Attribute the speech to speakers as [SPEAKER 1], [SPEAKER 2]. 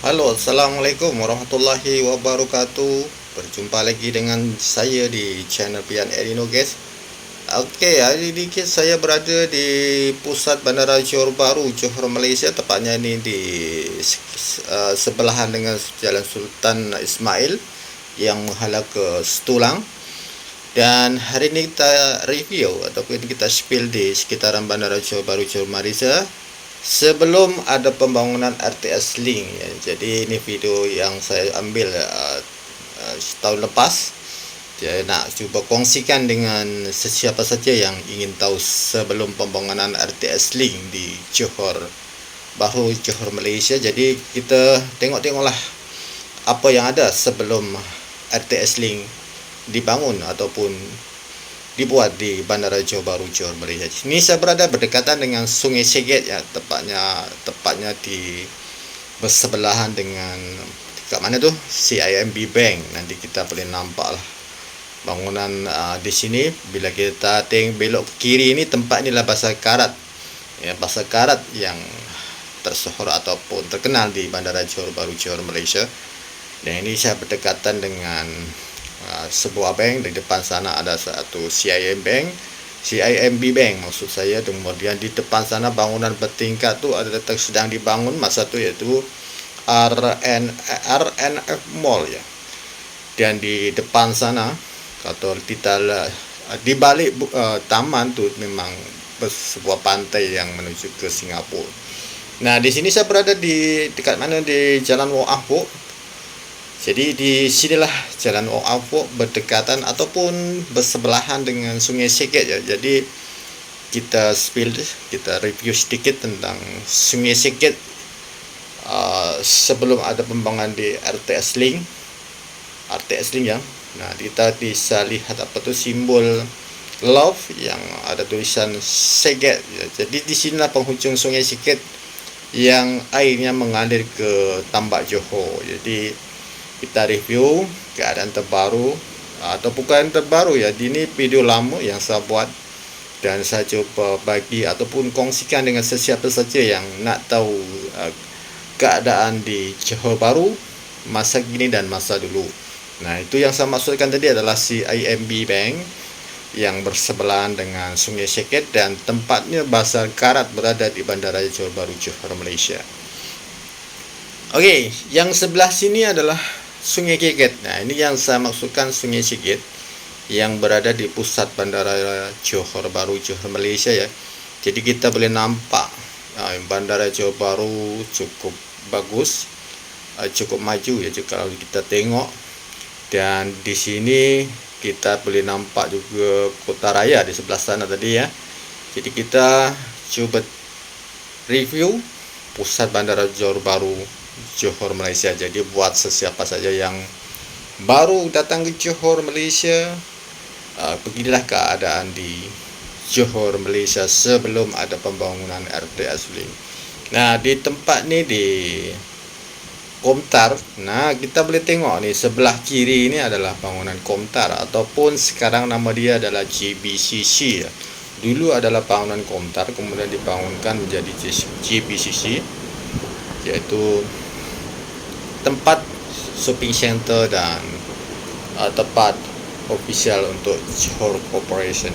[SPEAKER 1] Halo, Assalamualaikum warahmatullahi wabarakatuh. Berjumpa lagi dengan saya di channel Pian Erino guys. Okey, hari ini saya berada di pusat Bandara Johor Bahru, Johor Malaysia. Tepatnya ini di uh, sebelahan dengan Jalan Sultan Ismail Yang menghala ke Setulang. Dan hari ini kita review ataupun kita spill di sekitaran Bandara Johor Bahru, Johor Malaysia sebelum ada pembangunan RTS Link ya. jadi ini video yang saya ambil uh, uh, setahun lepas saya nak cuba kongsikan dengan sesiapa saja yang ingin tahu sebelum pembangunan RTS Link di Johor Bahru Johor Malaysia jadi kita tengok-tengoklah apa yang ada sebelum RTS Link dibangun ataupun dibuat di Bandara Johor Bahru Johor Malaysia. Ini saya berada berdekatan dengan Sungai Seget ya, tepatnya tepatnya di bersebelahan dengan kat mana tu? CIMB Bank. Nanti kita boleh nampak lah bangunan uh, di sini bila kita tengok belok kiri ini tempat inilah Pasar Karat. Ya, Pasar Karat yang tersohor ataupun terkenal di Bandara Johor Bahru Johor Malaysia. Dan ini saya berdekatan dengan Ah, sebuah bank di depan sana ada satu CIM Bank CIMB Bank maksud saya. Kemudian di depan sana bangunan bertingkat tu ada sedang dibangun masa tu iaitu RN RNF Mall ya. Dan di depan sana atau kita di balik uh, taman tu memang sebuah pantai yang menuju ke Singapura. Nah, di sini saya berada di dekat mana? Di Jalan Ahok jadi di sinilah Jalan Oafo berdekatan ataupun bersebelahan dengan Sungai Sekit ya. Jadi kita spill kita review sedikit tentang Sungai Sekit uh, sebelum ada pembangunan di RTS Link. RTS Link ya. Nah, kita bisa lihat apa tu simbol love yang ada tulisan Sekit ya. Jadi di sinilah penghujung Sungai Sekit yang airnya mengalir ke Tambak Johor. Jadi kita review keadaan terbaru atau bukan terbaru ya ini video lama yang saya buat dan saya cuba bagi ataupun kongsikan dengan sesiapa saja yang nak tahu uh, keadaan di Johor Baru masa kini dan masa dulu. Nah itu yang saya maksudkan tadi adalah si IMB Bank yang bersebelahan dengan Sungai Syeket dan tempatnya Basar Karat berada di Bandara Johor Baru Johor Malaysia. Okey, yang sebelah sini adalah Sungai Keket. Nah, ini yang saya maksudkan Sungai Keket yang berada di pusat bandara Johor Bahru Johor Malaysia ya. Jadi kita boleh nampak uh, bandara Johor Bahru cukup bagus, uh, cukup maju ya kalau kita tengok. Dan di sini kita boleh nampak juga kota raya di sebelah sana tadi ya. Jadi kita cuba review pusat bandara Johor Bahru Johor Malaysia. Jadi buat sesiapa saja yang baru datang ke Johor Malaysia, uh, pergilah keadaan di Johor Malaysia sebelum ada pembangunan RTS Link. Nah, di tempat ni di Komtar, nah kita boleh tengok ni sebelah kiri ini adalah bangunan Komtar ataupun sekarang nama dia adalah GBCC. Dulu adalah bangunan Komtar kemudian dibangunkan menjadi GBCC iaitu tempat shopping center dan uh, tempat official untuk Johor Corporation